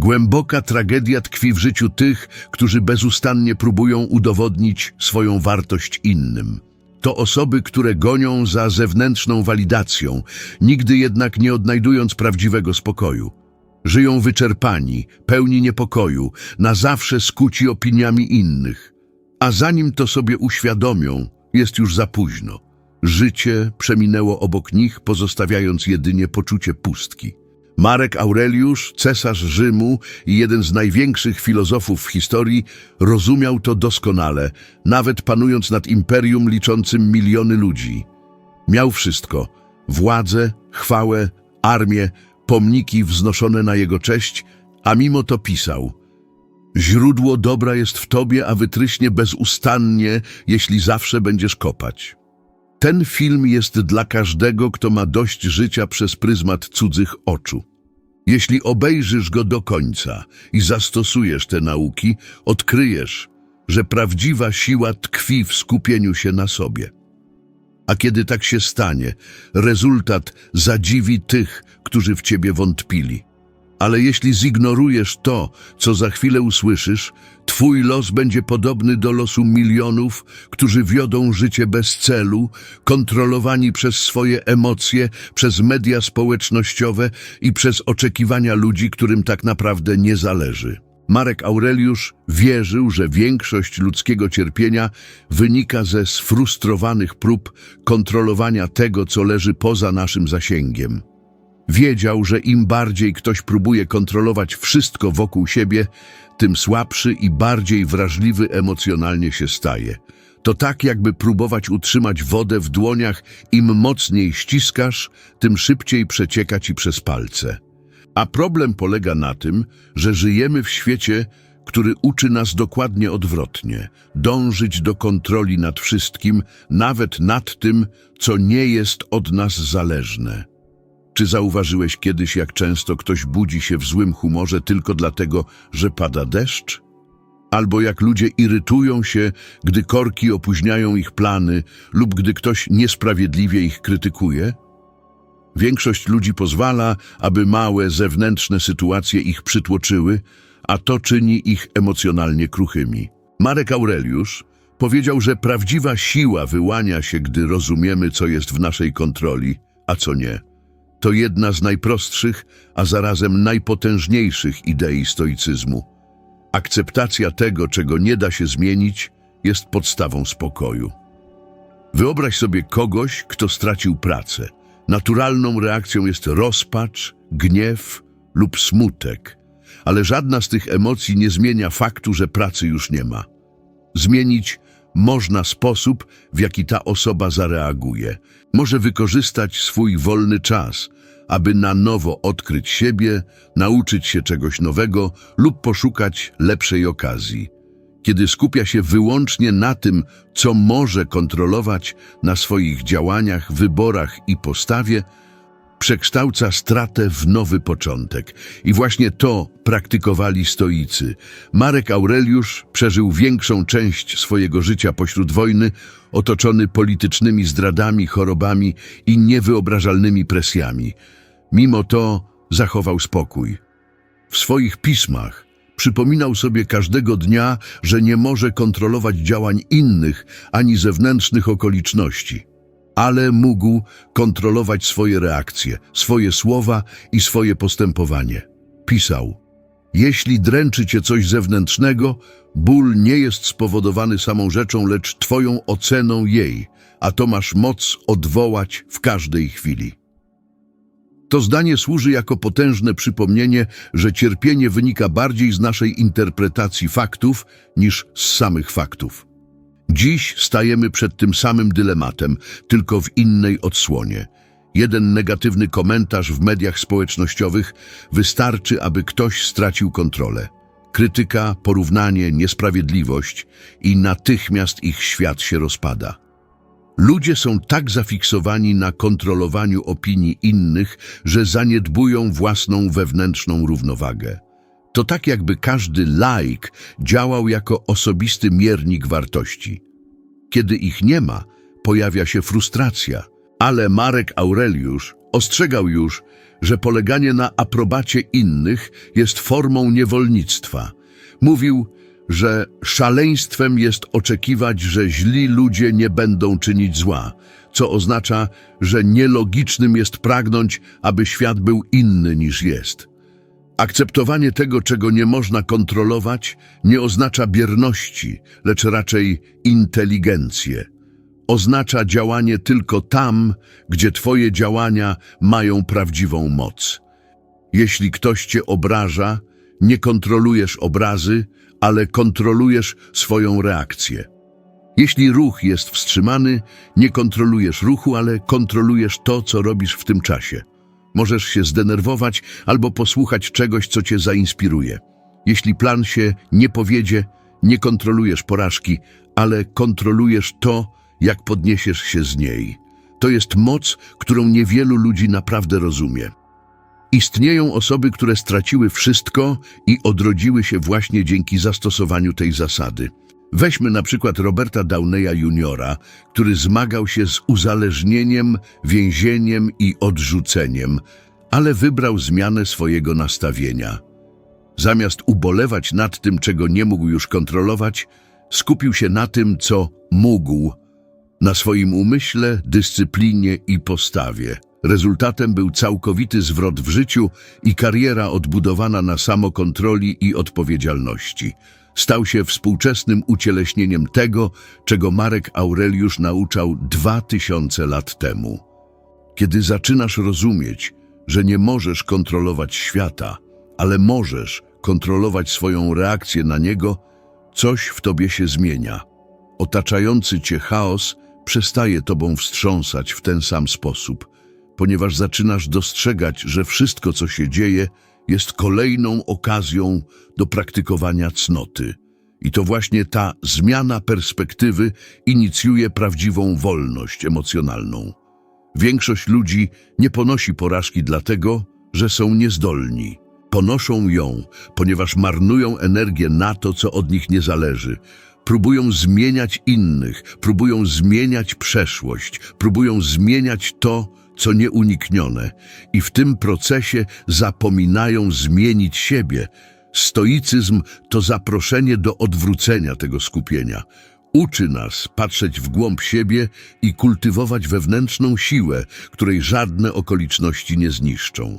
Głęboka tragedia tkwi w życiu tych, którzy bezustannie próbują udowodnić swoją wartość innym. To osoby, które gonią za zewnętrzną walidacją, nigdy jednak nie odnajdując prawdziwego spokoju. Żyją wyczerpani, pełni niepokoju, na zawsze skuci opiniami innych. A zanim to sobie uświadomią, jest już za późno. Życie przeminęło obok nich, pozostawiając jedynie poczucie pustki. Marek Aureliusz, cesarz Rzymu i jeden z największych filozofów w historii, rozumiał to doskonale, nawet panując nad imperium liczącym miliony ludzi. Miał wszystko władzę, chwałę, armię, pomniki wznoszone na jego cześć, a mimo to pisał: Źródło dobra jest w tobie, a wytryśnie bezustannie, jeśli zawsze będziesz kopać. Ten film jest dla każdego, kto ma dość życia przez pryzmat cudzych oczu. Jeśli obejrzysz go do końca i zastosujesz te nauki, odkryjesz, że prawdziwa siła tkwi w skupieniu się na sobie. A kiedy tak się stanie, rezultat zadziwi tych, którzy w ciebie wątpili. Ale jeśli zignorujesz to, co za chwilę usłyszysz, twój los będzie podobny do losu milionów, którzy wiodą życie bez celu, kontrolowani przez swoje emocje, przez media społecznościowe i przez oczekiwania ludzi, którym tak naprawdę nie zależy. Marek Aureliusz wierzył, że większość ludzkiego cierpienia wynika ze sfrustrowanych prób kontrolowania tego, co leży poza naszym zasięgiem. Wiedział, że im bardziej ktoś próbuje kontrolować wszystko wokół siebie, tym słabszy i bardziej wrażliwy emocjonalnie się staje. To tak, jakby próbować utrzymać wodę w dłoniach, im mocniej ściskasz, tym szybciej przecieka ci przez palce. A problem polega na tym, że żyjemy w świecie, który uczy nas dokładnie odwrotnie dążyć do kontroli nad wszystkim, nawet nad tym, co nie jest od nas zależne. Czy zauważyłeś kiedyś, jak często ktoś budzi się w złym humorze tylko dlatego, że pada deszcz? Albo jak ludzie irytują się, gdy korki opóźniają ich plany lub gdy ktoś niesprawiedliwie ich krytykuje? Większość ludzi pozwala, aby małe, zewnętrzne sytuacje ich przytłoczyły, a to czyni ich emocjonalnie kruchymi. Marek Aureliusz powiedział, że prawdziwa siła wyłania się, gdy rozumiemy, co jest w naszej kontroli, a co nie. To jedna z najprostszych, a zarazem najpotężniejszych idei stoicyzmu. Akceptacja tego, czego nie da się zmienić, jest podstawą spokoju. Wyobraź sobie kogoś, kto stracił pracę. Naturalną reakcją jest rozpacz, gniew lub smutek, ale żadna z tych emocji nie zmienia faktu, że pracy już nie ma. Zmienić można sposób, w jaki ta osoba zareaguje. Może wykorzystać swój wolny czas, aby na nowo odkryć siebie, nauczyć się czegoś nowego lub poszukać lepszej okazji. Kiedy skupia się wyłącznie na tym, co może kontrolować na swoich działaniach, wyborach i postawie, przekształca stratę w nowy początek. I właśnie to praktykowali stoicy. Marek Aureliusz przeżył większą część swojego życia pośród wojny, otoczony politycznymi zdradami, chorobami i niewyobrażalnymi presjami. Mimo to zachował spokój. W swoich pismach przypominał sobie każdego dnia, że nie może kontrolować działań innych ani zewnętrznych okoliczności ale mógł kontrolować swoje reakcje, swoje słowa i swoje postępowanie. Pisał: Jeśli dręczy cię coś zewnętrznego, ból nie jest spowodowany samą rzeczą, lecz twoją oceną jej, a to masz moc odwołać w każdej chwili. To zdanie służy jako potężne przypomnienie, że cierpienie wynika bardziej z naszej interpretacji faktów niż z samych faktów. Dziś stajemy przed tym samym dylematem, tylko w innej odsłonie. Jeden negatywny komentarz w mediach społecznościowych wystarczy, aby ktoś stracił kontrolę. Krytyka, porównanie, niesprawiedliwość i natychmiast ich świat się rozpada. Ludzie są tak zafiksowani na kontrolowaniu opinii innych, że zaniedbują własną wewnętrzną równowagę. To tak jakby każdy laik działał jako osobisty miernik wartości. Kiedy ich nie ma, pojawia się frustracja, ale Marek Aureliusz Ostrzegał już, że poleganie na aprobacie innych jest formą niewolnictwa. Mówił, że szaleństwem jest oczekiwać, że źli ludzie nie będą czynić zła, co oznacza, że nielogicznym jest pragnąć, aby świat był inny niż jest. Akceptowanie tego, czego nie można kontrolować, nie oznacza bierności, lecz raczej inteligencję. Oznacza działanie tylko tam, gdzie Twoje działania mają prawdziwą moc. Jeśli ktoś Cię obraża, nie kontrolujesz obrazy, ale kontrolujesz swoją reakcję. Jeśli ruch jest wstrzymany, nie kontrolujesz ruchu, ale kontrolujesz to, co robisz w tym czasie. Możesz się zdenerwować albo posłuchać czegoś, co cię zainspiruje. Jeśli plan się nie powiedzie, nie kontrolujesz porażki, ale kontrolujesz to, jak podniesiesz się z niej. To jest moc, którą niewielu ludzi naprawdę rozumie. Istnieją osoby, które straciły wszystko i odrodziły się właśnie dzięki zastosowaniu tej zasady. Weźmy na przykład Roberta Downeya Jr., który zmagał się z uzależnieniem, więzieniem i odrzuceniem, ale wybrał zmianę swojego nastawienia. Zamiast ubolewać nad tym, czego nie mógł już kontrolować, skupił się na tym, co mógł, na swoim umyśle, dyscyplinie i postawie. Rezultatem był całkowity zwrot w życiu i kariera odbudowana na samokontroli i odpowiedzialności. Stał się współczesnym ucieleśnieniem tego, czego Marek Aureliusz nauczał dwa tysiące lat temu. Kiedy zaczynasz rozumieć, że nie możesz kontrolować świata, ale możesz kontrolować swoją reakcję na niego, coś w tobie się zmienia. Otaczający cię chaos przestaje tobą wstrząsać w ten sam sposób, ponieważ zaczynasz dostrzegać, że wszystko, co się dzieje, jest kolejną okazją do praktykowania cnoty. I to właśnie ta zmiana perspektywy inicjuje prawdziwą wolność emocjonalną. Większość ludzi nie ponosi porażki dlatego, że są niezdolni. Ponoszą ją, ponieważ marnują energię na to, co od nich nie zależy. Próbują zmieniać innych, próbują zmieniać przeszłość, próbują zmieniać to, co nieuniknione i w tym procesie zapominają zmienić siebie. Stoicyzm to zaproszenie do odwrócenia tego skupienia. Uczy nas patrzeć w głąb siebie i kultywować wewnętrzną siłę, której żadne okoliczności nie zniszczą.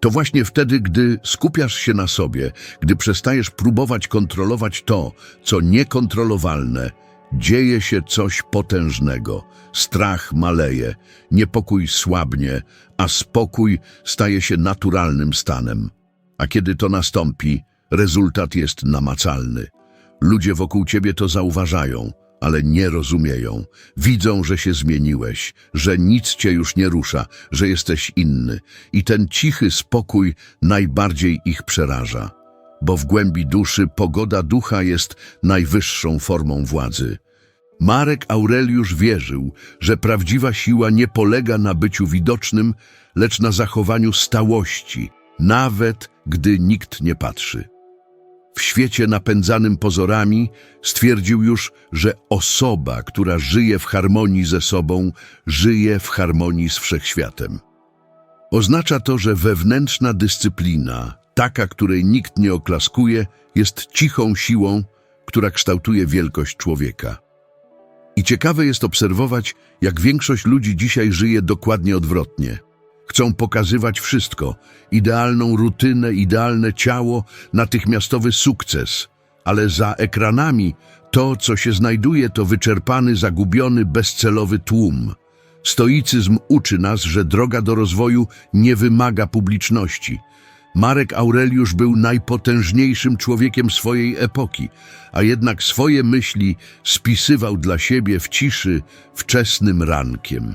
To właśnie wtedy, gdy skupiasz się na sobie, gdy przestajesz próbować kontrolować to, co niekontrolowalne, dzieje się coś potężnego. Strach maleje, niepokój słabnie, a spokój staje się naturalnym stanem. A kiedy to nastąpi, rezultat jest namacalny. Ludzie wokół ciebie to zauważają, ale nie rozumieją. Widzą, że się zmieniłeś, że nic cię już nie rusza, że jesteś inny. I ten cichy spokój najbardziej ich przeraża. Bo w głębi duszy pogoda ducha jest najwyższą formą władzy. Marek Aureliusz wierzył, że prawdziwa siła nie polega na byciu widocznym, lecz na zachowaniu stałości, nawet gdy nikt nie patrzy. W świecie napędzanym pozorami stwierdził już, że osoba, która żyje w harmonii ze sobą, żyje w harmonii z wszechświatem. Oznacza to, że wewnętrzna dyscyplina, taka, której nikt nie oklaskuje, jest cichą siłą, która kształtuje wielkość człowieka. I ciekawe jest obserwować, jak większość ludzi dzisiaj żyje dokładnie odwrotnie. Chcą pokazywać wszystko, idealną rutynę, idealne ciało, natychmiastowy sukces, ale za ekranami to, co się znajduje, to wyczerpany, zagubiony, bezcelowy tłum. Stoicyzm uczy nas, że droga do rozwoju nie wymaga publiczności. Marek Aureliusz był najpotężniejszym człowiekiem swojej epoki, a jednak swoje myśli spisywał dla siebie w ciszy wczesnym rankiem.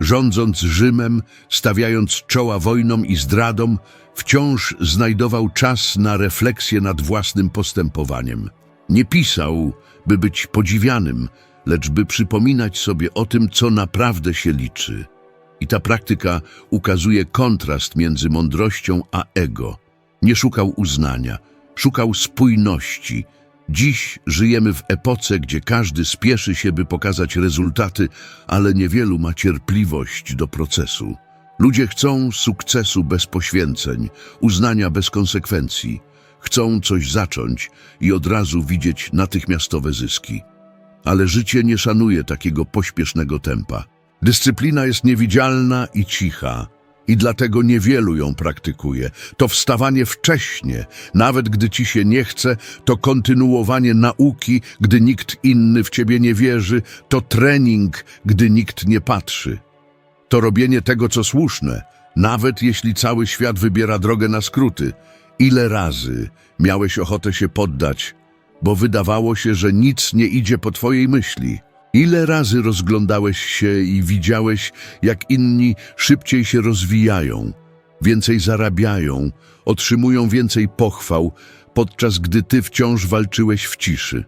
Rządząc Rzymem, stawiając czoła wojnom i zdradom, wciąż znajdował czas na refleksję nad własnym postępowaniem. Nie pisał, by być podziwianym, lecz by przypominać sobie o tym, co naprawdę się liczy. I ta praktyka ukazuje kontrast między mądrością a ego. Nie szukał uznania, szukał spójności. Dziś żyjemy w epoce, gdzie każdy spieszy się, by pokazać rezultaty, ale niewielu ma cierpliwość do procesu. Ludzie chcą sukcesu bez poświęceń, uznania bez konsekwencji. Chcą coś zacząć i od razu widzieć natychmiastowe zyski. Ale życie nie szanuje takiego pośpiesznego tempa. Dyscyplina jest niewidzialna i cicha. I dlatego niewielu ją praktykuje. To wstawanie wcześnie, nawet gdy ci się nie chce, to kontynuowanie nauki, gdy nikt inny w ciebie nie wierzy, to trening, gdy nikt nie patrzy. To robienie tego, co słuszne, nawet jeśli cały świat wybiera drogę na skróty. Ile razy miałeś ochotę się poddać, bo wydawało się, że nic nie idzie po twojej myśli? Ile razy rozglądałeś się i widziałeś, jak inni szybciej się rozwijają, więcej zarabiają, otrzymują więcej pochwał, podczas gdy ty wciąż walczyłeś w ciszy?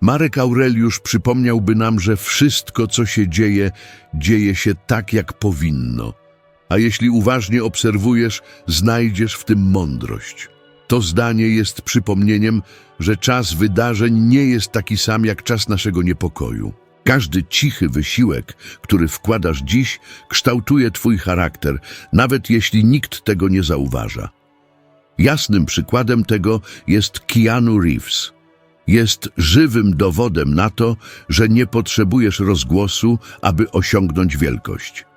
Marek Aureliusz przypomniałby nam, że wszystko, co się dzieje, dzieje się tak, jak powinno. A jeśli uważnie obserwujesz, znajdziesz w tym mądrość. To zdanie jest przypomnieniem, że czas wydarzeń nie jest taki sam jak czas naszego niepokoju. Każdy cichy wysiłek, który wkładasz dziś, kształtuje twój charakter, nawet jeśli nikt tego nie zauważa. Jasnym przykładem tego jest Keanu Reeves. Jest żywym dowodem na to, że nie potrzebujesz rozgłosu, aby osiągnąć wielkość.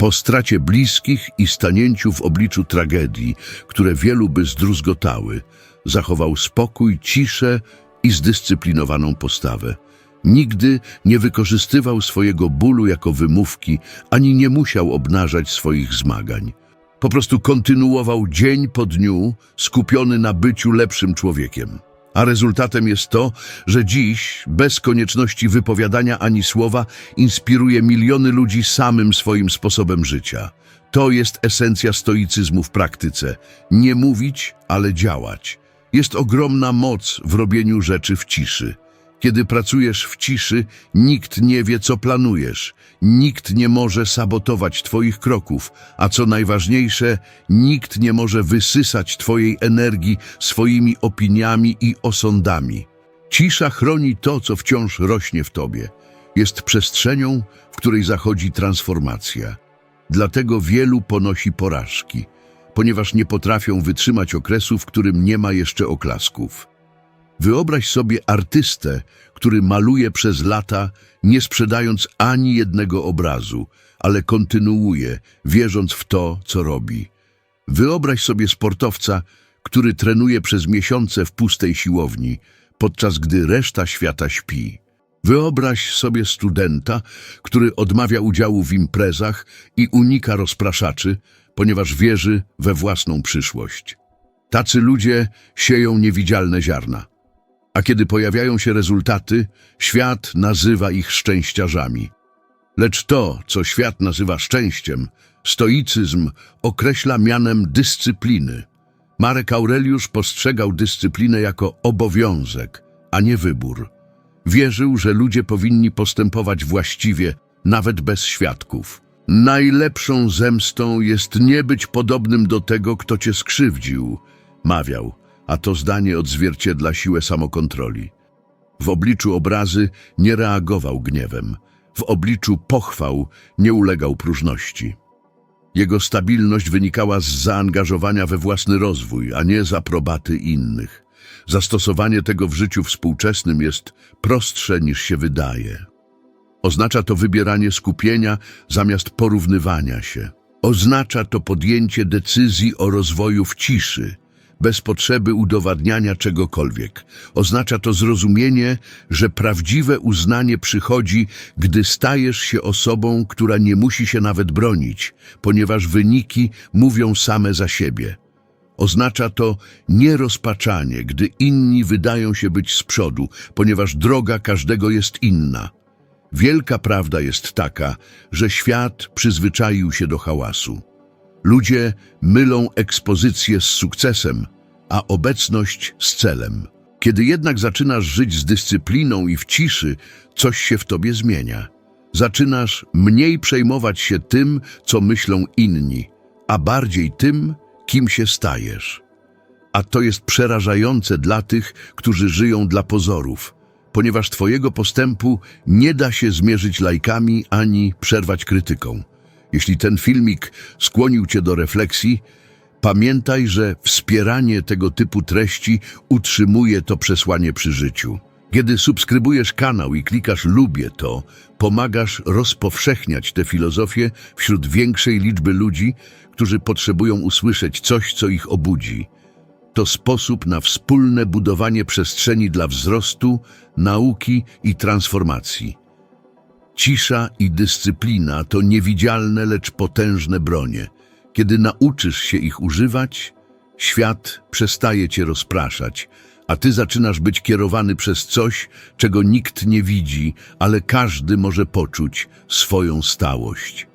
Po stracie bliskich i stanięciu w obliczu tragedii, które wielu by zdruzgotały, zachował spokój, ciszę i zdyscyplinowaną postawę. Nigdy nie wykorzystywał swojego bólu jako wymówki, ani nie musiał obnażać swoich zmagań. Po prostu kontynuował dzień po dniu, skupiony na byciu lepszym człowiekiem. A rezultatem jest to, że dziś, bez konieczności wypowiadania ani słowa, inspiruje miliony ludzi samym swoim sposobem życia. To jest esencja stoicyzmu w praktyce. Nie mówić, ale działać. Jest ogromna moc w robieniu rzeczy w ciszy. Kiedy pracujesz w ciszy, nikt nie wie, co planujesz. Nikt nie może sabotować Twoich kroków, a co najważniejsze, nikt nie może wysysać Twojej energii swoimi opiniami i osądami. Cisza chroni to, co wciąż rośnie w Tobie. Jest przestrzenią, w której zachodzi transformacja. Dlatego wielu ponosi porażki, ponieważ nie potrafią wytrzymać okresu, w którym nie ma jeszcze oklasków. Wyobraź sobie artystę, który maluje przez lata, nie sprzedając ani jednego obrazu, ale kontynuuje, wierząc w to, co robi. Wyobraź sobie sportowca, który trenuje przez miesiące w pustej siłowni, podczas gdy reszta świata śpi. Wyobraź sobie studenta, który odmawia udziału w imprezach i unika rozpraszaczy, ponieważ wierzy we własną przyszłość. Tacy ludzie sieją niewidzialne ziarna. A kiedy pojawiają się rezultaty, świat nazywa ich szczęściarzami. Lecz to, co świat nazywa szczęściem, stoicyzm określa mianem dyscypliny. Marek Aureliusz postrzegał dyscyplinę jako obowiązek, a nie wybór. Wierzył, że ludzie powinni postępować właściwie, nawet bez świadków. Najlepszą zemstą jest nie być podobnym do tego, kto cię skrzywdził, mawiał, a to zdanie odzwierciedla siłę samokontroli. W obliczu obrazy nie reagował gniewem, w obliczu pochwał nie ulegał próżności. Jego stabilność wynikała z zaangażowania we własny rozwój, a nie z aprobaty innych. Zastosowanie tego w życiu współczesnym jest prostsze niż się wydaje. Oznacza to wybieranie skupienia zamiast porównywania się. Oznacza to podjęcie decyzji o rozwoju w ciszy, bez potrzeby udowadniania czegokolwiek. Oznacza to zrozumienie, że prawdziwe uznanie przychodzi, gdy stajesz się osobą, która nie musi się nawet bronić, ponieważ wyniki mówią same za siebie. Oznacza to nierozpaczanie, gdy inni wydają się być z przodu, ponieważ droga każdego jest inna. Wielka prawda jest taka, że świat przyzwyczaił się do hałasu. Ludzie mylą ekspozycję z sukcesem, a obecność z celem. Kiedy jednak zaczynasz żyć z dyscypliną i w ciszy, coś się w tobie zmienia. Zaczynasz mniej przejmować się tym, co myślą inni, a bardziej tym, kim się stajesz. A to jest przerażające dla tych, którzy żyją dla pozorów, ponieważ Twojego postępu nie da się zmierzyć lajkami ani przerwać krytyką. Jeśli ten filmik skłonił Cię do refleksji, pamiętaj, że wspieranie tego typu treści utrzymuje to przesłanie przy życiu. Kiedy subskrybujesz kanał i klikasz lubię to, pomagasz rozpowszechniać tę filozofię wśród większej liczby ludzi, którzy potrzebują usłyszeć coś, co ich obudzi. To sposób na wspólne budowanie przestrzeni dla wzrostu, nauki i transformacji. Cisza i dyscyplina to niewidzialne, lecz potężne bronie. Kiedy nauczysz się ich używać, świat przestaje cię rozpraszać, a ty zaczynasz być kierowany przez coś, czego nikt nie widzi, ale każdy może poczuć swoją stałość.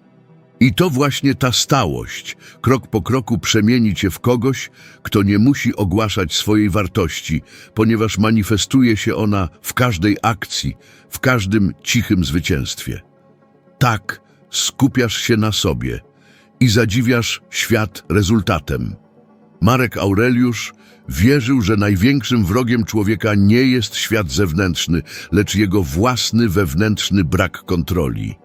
I to właśnie ta stałość, krok po kroku przemieni cię w kogoś, kto nie musi ogłaszać swojej wartości, ponieważ manifestuje się ona w każdej akcji, w każdym cichym zwycięstwie. Tak skupiasz się na sobie i zadziwiasz świat rezultatem. Marek Aureliusz wierzył, że największym wrogiem człowieka nie jest świat zewnętrzny, lecz jego własny wewnętrzny brak kontroli.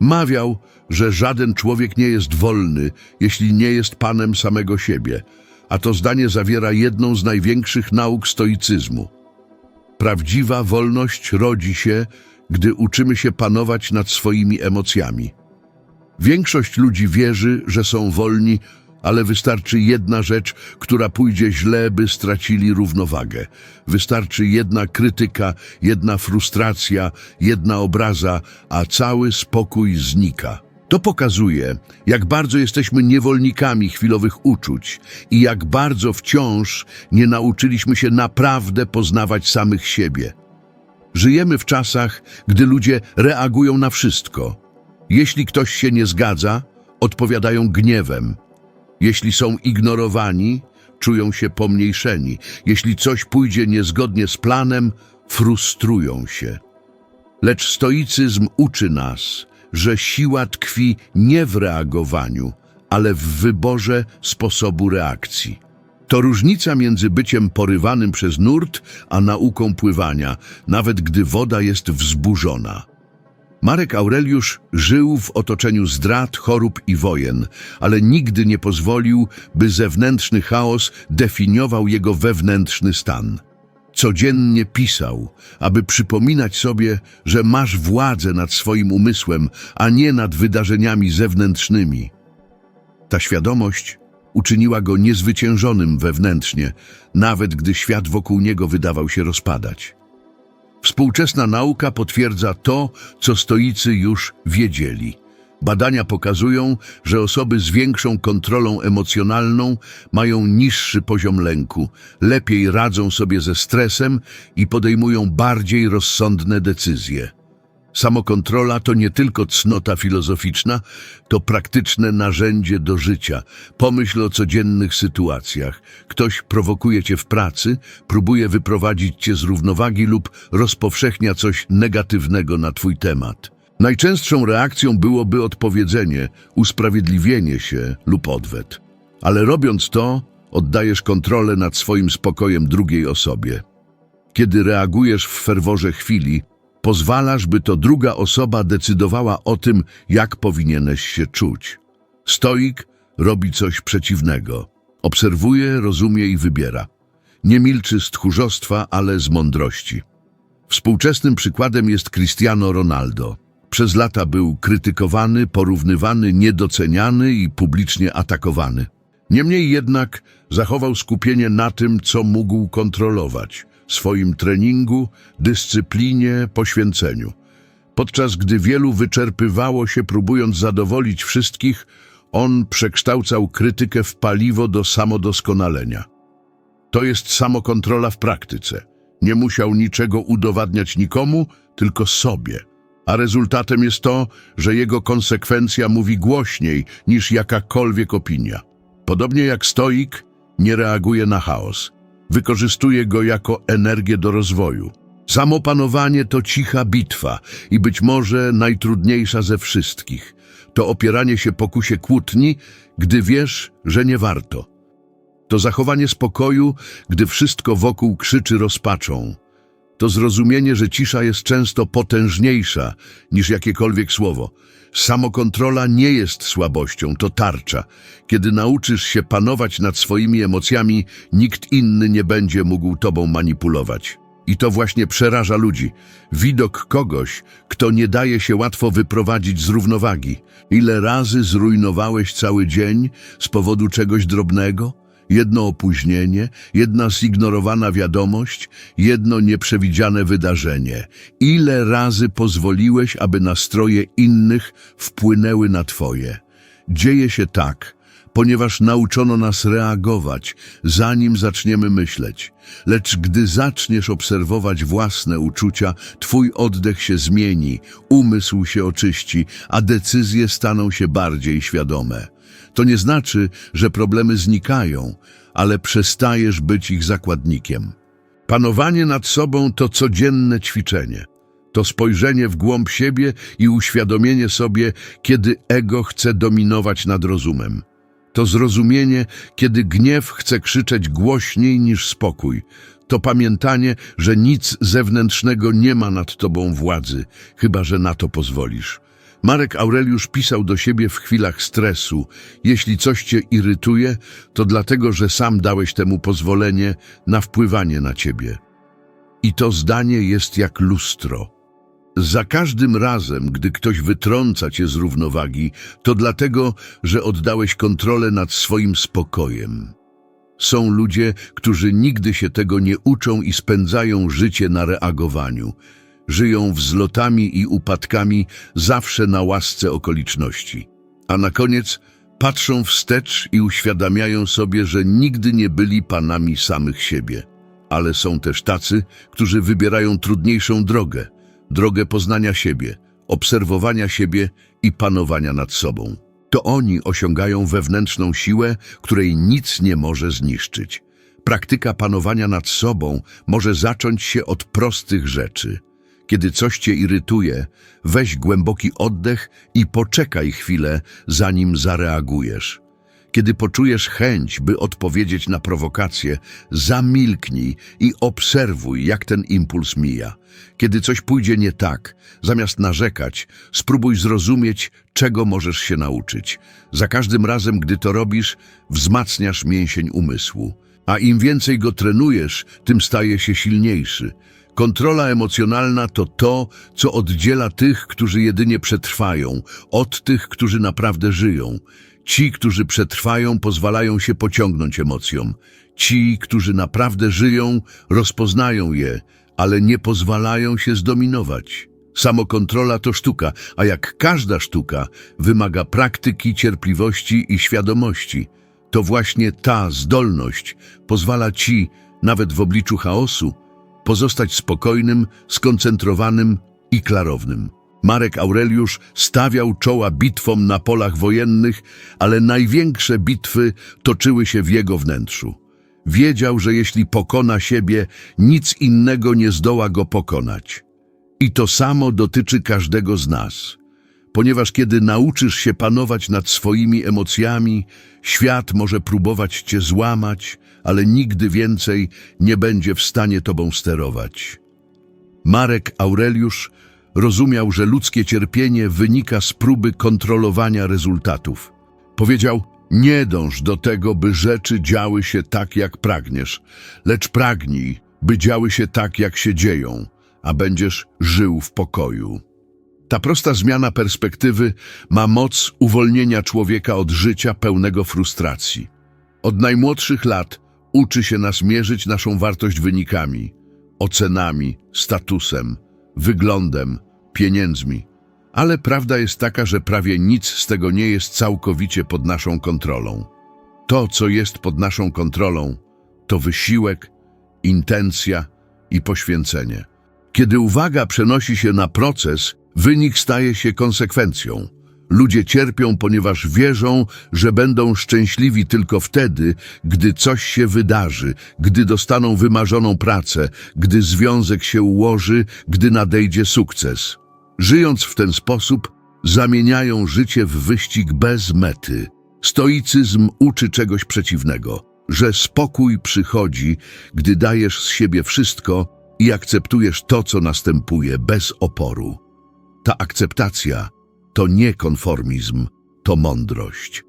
Mawiał, że żaden człowiek nie jest wolny, jeśli nie jest panem samego siebie, a to zdanie zawiera jedną z największych nauk stoicyzmu. Prawdziwa wolność rodzi się, gdy uczymy się panować nad swoimi emocjami. Większość ludzi wierzy, że są wolni, ale wystarczy jedna rzecz, która pójdzie źle, by stracili równowagę. Wystarczy jedna krytyka, jedna frustracja, jedna obraza, a cały spokój znika. To pokazuje, jak bardzo jesteśmy niewolnikami chwilowych uczuć i jak bardzo wciąż nie nauczyliśmy się naprawdę poznawać samych siebie. Żyjemy w czasach, gdy ludzie reagują na wszystko. Jeśli ktoś się nie zgadza, odpowiadają gniewem. Jeśli są ignorowani, czują się pomniejszeni. Jeśli coś pójdzie niezgodnie z planem, frustrują się. Lecz stoicyzm uczy nas, że siła tkwi nie w reagowaniu, ale w wyborze sposobu reakcji. To różnica między byciem porywanym przez nurt, a nauką pływania, nawet gdy woda jest wzburzona. Marek Aureliusz żył w otoczeniu zdrad, chorób i wojen, ale nigdy nie pozwolił, by zewnętrzny chaos definiował jego wewnętrzny stan. Codziennie pisał, aby przypominać sobie, że masz władzę nad swoim umysłem, a nie nad wydarzeniami zewnętrznymi. Ta świadomość uczyniła go niezwyciężonym wewnętrznie, nawet gdy świat wokół niego wydawał się rozpadać. Współczesna nauka potwierdza to, co stoicy już wiedzieli. Badania pokazują, że osoby z większą kontrolą emocjonalną mają niższy poziom lęku, lepiej radzą sobie ze stresem i podejmują bardziej rozsądne decyzje. Samokontrola to nie tylko cnota filozoficzna, to praktyczne narzędzie do życia. Pomyśl o codziennych sytuacjach. Ktoś prowokuje cię w pracy, próbuje wyprowadzić cię z równowagi lub rozpowszechnia coś negatywnego na twój temat. Najczęstszą reakcją byłoby odpowiedzenie, usprawiedliwienie się lub odwet. Ale robiąc to, oddajesz kontrolę nad swoim spokojem drugiej osobie. Kiedy reagujesz w ferworze chwili, Pozwalasz, by to druga osoba decydowała o tym, jak powinieneś się czuć. Stoik robi coś przeciwnego. Obserwuje, rozumie i wybiera. Nie milczy z tchórzostwa, ale z mądrości. Współczesnym przykładem jest Cristiano Ronaldo. Przez lata był krytykowany, porównywany, niedoceniany i publicznie atakowany. Niemniej jednak zachował skupienie na tym, co mógł kontrolować – swoim treningu, dyscyplinie, poświęceniu. Podczas gdy wielu wyczerpywało się próbując zadowolić wszystkich, on przekształcał krytykę w paliwo do samodoskonalenia. To jest samokontrola w praktyce. Nie musiał niczego udowadniać nikomu, tylko sobie. A rezultatem jest to, że jego konsekwencja mówi głośniej niż jakakolwiek opinia. Podobnie jak stoik, nie reaguje na chaos. Wykorzystuje go jako energię do rozwoju. Samopanowanie to cicha bitwa i być może najtrudniejsza ze wszystkich. To opieranie się pokusie kłótni, gdy wiesz, że nie warto. To zachowanie spokoju, gdy wszystko wokół krzyczy rozpaczą. To zrozumienie, że cisza jest często potężniejsza niż jakiekolwiek słowo. Samokontrola nie jest słabością, to tarcza. Kiedy nauczysz się panować nad swoimi emocjami, nikt inny nie będzie mógł tobą manipulować. I to właśnie przeraża ludzi. Widok kogoś, kto nie daje się łatwo wyprowadzić z równowagi. Ile razy zrujnowałeś cały dzień z powodu czegoś drobnego? Jedno opóźnienie, jedna zignorowana wiadomość, jedno nieprzewidziane wydarzenie. Ile razy pozwoliłeś, aby nastroje innych wpłynęły na twoje? Dzieje się tak, ponieważ nauczono nas reagować, zanim zaczniemy myśleć. Lecz gdy zaczniesz obserwować własne uczucia, twój oddech się zmieni, umysł się oczyści, a decyzje staną się bardziej świadome. To nie znaczy, że problemy znikają, ale przestajesz być ich zakładnikiem. Panowanie nad sobą to codzienne ćwiczenie. To spojrzenie w głąb siebie i uświadomienie sobie, kiedy ego chce dominować nad rozumem. To zrozumienie, kiedy gniew chce krzyczeć głośniej niż spokój. To pamiętanie, że nic zewnętrznego nie ma nad tobą władzy, chyba że na to pozwolisz. Marek Aureliusz pisał do siebie w chwilach stresu. Jeśli coś cię irytuje, to dlatego, że sam dałeś temu pozwolenie na wpływanie na ciebie. I to zdanie jest jak lustro. Za każdym razem, gdy ktoś wytrąca cię z równowagi, to dlatego, że oddałeś kontrolę nad swoim spokojem. Są ludzie, którzy nigdy się tego nie uczą i spędzają życie na reagowaniu. Żyją wzlotami i upadkami zawsze na łasce okoliczności. A na koniec patrzą wstecz i uświadamiają sobie, że nigdy nie byli panami samych siebie. Ale są też tacy, którzy wybierają trudniejszą drogę, drogę poznania siebie, obserwowania siebie i panowania nad sobą. To oni osiągają wewnętrzną siłę, której nic nie może zniszczyć. Praktyka panowania nad sobą może zacząć się od prostych rzeczy. Kiedy coś cię irytuje, weź głęboki oddech i poczekaj chwilę, zanim zareagujesz. Kiedy poczujesz chęć, by odpowiedzieć na prowokację, zamilknij i obserwuj, jak ten impuls mija. Kiedy coś pójdzie nie tak, zamiast narzekać, spróbuj zrozumieć, czego możesz się nauczyć. Za każdym razem, gdy to robisz, wzmacniasz mięsień umysłu. A im więcej go trenujesz, tym staje się silniejszy. Kontrola emocjonalna to to, co oddziela tych, którzy jedynie przetrwają, od tych, którzy naprawdę żyją. Ci, którzy przetrwają, pozwalają się pociągnąć emocjom. Ci, którzy naprawdę żyją, rozpoznają je, ale nie pozwalają się zdominować. Samokontrola to sztuka, a jak każda sztuka, wymaga praktyki, cierpliwości i świadomości. To właśnie ta zdolność pozwala ci, nawet w obliczu chaosu, pozostać spokojnym, skoncentrowanym i klarownym. Marek Aureliusz stawiał czoła bitwom na polach wojennych, ale największe bitwy toczyły się w jego wnętrzu. Wiedział, że jeśli pokona siebie, nic innego nie zdoła go pokonać. I to samo dotyczy każdego z nas. Ponieważ kiedy nauczysz się panować nad swoimi emocjami, świat może próbować cię złamać, ale nigdy więcej nie będzie w stanie tobą sterować. Marek Aureliusz rozumiał, że ludzkie cierpienie wynika z próby kontrolowania rezultatów. Powiedział, nie dąż do tego, by rzeczy działy się tak, jak pragniesz, lecz pragnij, by działy się tak, jak się dzieją, a będziesz żył w pokoju. Ta prosta zmiana perspektywy ma moc uwolnienia człowieka od życia pełnego frustracji. Od najmłodszych lat uczy się nas mierzyć naszą wartość wynikami, ocenami, statusem, wyglądem, pieniędzmi. Ale prawda jest taka, że prawie nic z tego nie jest całkowicie pod naszą kontrolą. To, co jest pod naszą kontrolą, to wysiłek, intencja i poświęcenie. Kiedy uwaga przenosi się na proces, wynik staje się konsekwencją. Ludzie cierpią, ponieważ wierzą, że będą szczęśliwi tylko wtedy, gdy coś się wydarzy, gdy dostaną wymarzoną pracę, gdy związek się ułoży, gdy nadejdzie sukces. Żyjąc w ten sposób, zamieniają życie w wyścig bez mety. Stoicyzm uczy czegoś przeciwnego, że spokój przychodzi, gdy dajesz z siebie wszystko, i akceptujesz to, co następuje, bez oporu. Ta akceptacja to nie konformizm, to mądrość.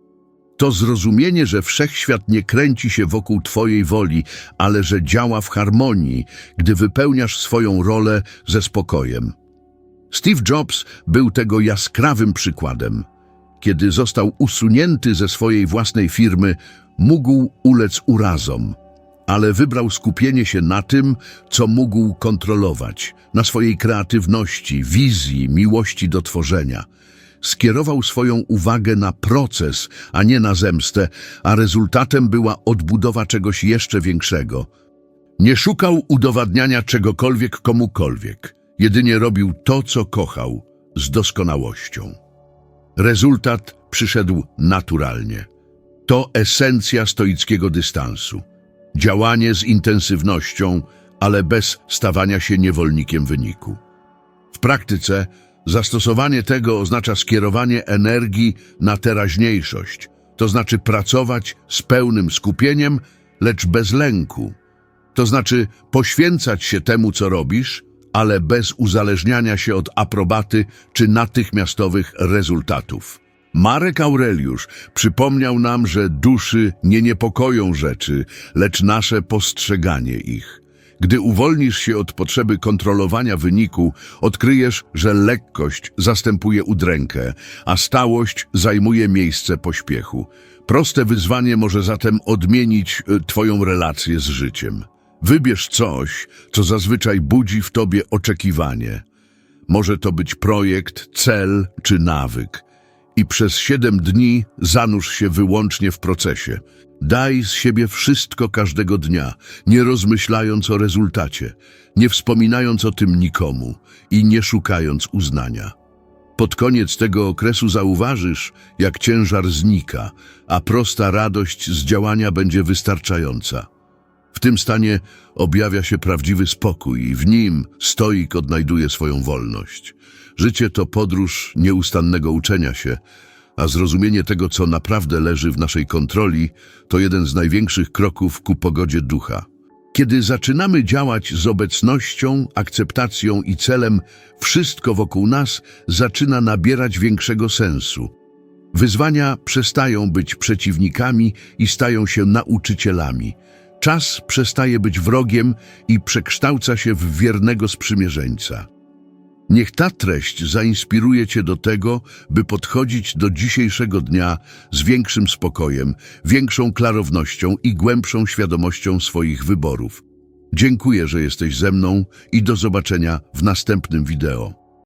To zrozumienie, że wszechświat nie kręci się wokół Twojej woli, ale że działa w harmonii, gdy wypełniasz swoją rolę ze spokojem. Steve Jobs był tego jaskrawym przykładem. Kiedy został usunięty ze swojej własnej firmy, mógł ulec urazom, ale wybrał skupienie się na tym, co mógł kontrolować, na swojej kreatywności, wizji, miłości do tworzenia. Skierował swoją uwagę na proces, a nie na zemstę, a rezultatem była odbudowa czegoś jeszcze większego. Nie szukał udowadniania czegokolwiek komukolwiek, jedynie robił to, co kochał, z doskonałością. Rezultat przyszedł naturalnie. To esencja stoickiego dystansu. Działanie z intensywnością, ale bez stawania się niewolnikiem wyniku. W praktyce zastosowanie tego oznacza skierowanie energii na teraźniejszość, to znaczy pracować z pełnym skupieniem, lecz bez lęku. To znaczy poświęcać się temu, co robisz, ale bez uzależniania się od aprobaty czy natychmiastowych rezultatów. Marek Aureliusz przypomniał nam, że duszy nie niepokoją rzeczy, lecz nasze postrzeganie ich. Gdy uwolnisz się od potrzeby kontrolowania wyniku, odkryjesz, że lekkość zastępuje udrękę, a stałość zajmuje miejsce pośpiechu. Proste wyzwanie może zatem odmienić e, Twoją relację z życiem. Wybierz coś, co zazwyczaj budzi w Tobie oczekiwanie. Może to być projekt, cel czy nawyk. I przez siedem dni zanurz się wyłącznie w procesie. Daj z siebie wszystko każdego dnia, nie rozmyślając o rezultacie, nie wspominając o tym nikomu i nie szukając uznania. Pod koniec tego okresu zauważysz, jak ciężar znika, a prosta radość z działania będzie wystarczająca. W tym stanie objawia się prawdziwy spokój i w nim stoik odnajduje swoją wolność. Życie to podróż nieustannego uczenia się, a zrozumienie tego, co naprawdę leży w naszej kontroli, to jeden z największych kroków ku pogodzie ducha. Kiedy zaczynamy działać z obecnością, akceptacją i celem, wszystko wokół nas zaczyna nabierać większego sensu. Wyzwania przestają być przeciwnikami i stają się nauczycielami. Czas przestaje być wrogiem i przekształca się w wiernego sprzymierzeńca. Niech ta treść zainspiruje Cię do tego, by podchodzić do dzisiejszego dnia z większym spokojem, większą klarownością i głębszą świadomością swoich wyborów. Dziękuję, że jesteś ze mną i do zobaczenia w następnym wideo.